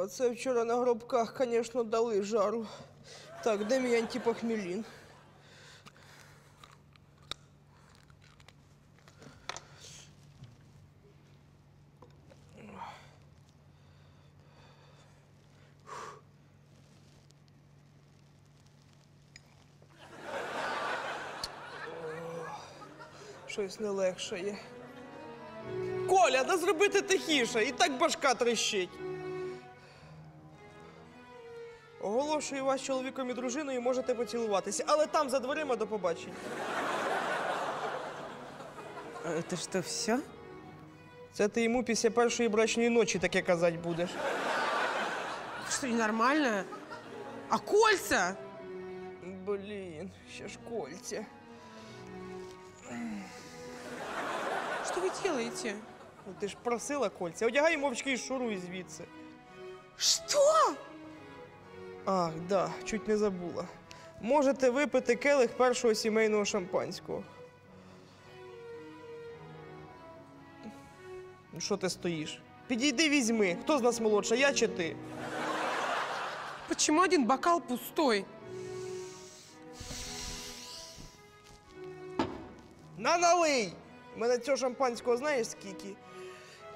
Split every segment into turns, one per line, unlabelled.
Оце вчора на гробках, звісно, дали жару. Так, де мій антипохмелін? Щось не легшає. Коля, да зробити тихіше, і так башка трещить. Оголошую вас чоловіком і дружиною, можете поцілуватися, але там за дверима до побачення.
Это что, все?
Це ти йому після першої брачної ночі таке казати будеш.
Что, ненормально? А кольца?
Блін, ще ж кольця.
Что вы делаете?
Ну ти ж просила кольця. Одягай мовчки і шуруй звідси.
Что?
Ах, да, чуть не забула. Можете випити келих першого сімейного шампанського. Ну, Що ти стоїш? Підійди візьми. Хто з нас молодша, я чи ти?
Почему один бокал пустой?
На налий! У мене цього шампанського знаєш скільки?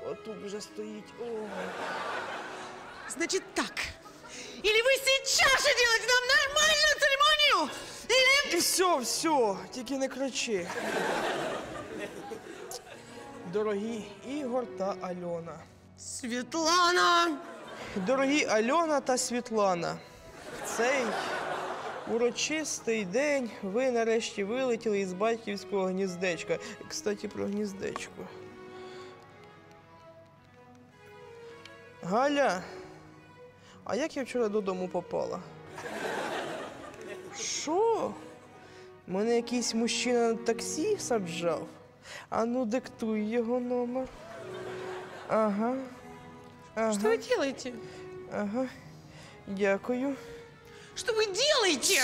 Отут вже стоїть. О.
Значит так. Или вы сейчас же делаете нам нормальную церемонию, или...
І все, все, тільки не кричи. Дорогі Ігор та Альона.
Светлана!
Дорогі Альона та Світлана, цей урочистий день ви нарешті вилетіли із батьківського гніздечка. Кстати, про гніздечко. Галя, а як я вчора додому попала? Що? Мене якийсь мужчина на таксі саджав? А ну диктуй його номер. Ага. Ага.
Что вы делаете?
Ага. Дякую.
Что вы делаете?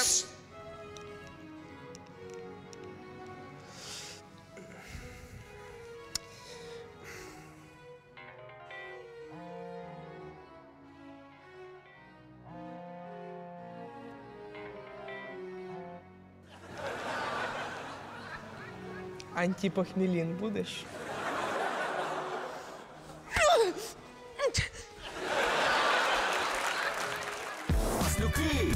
Антіпохмілін будеш? Маслюки!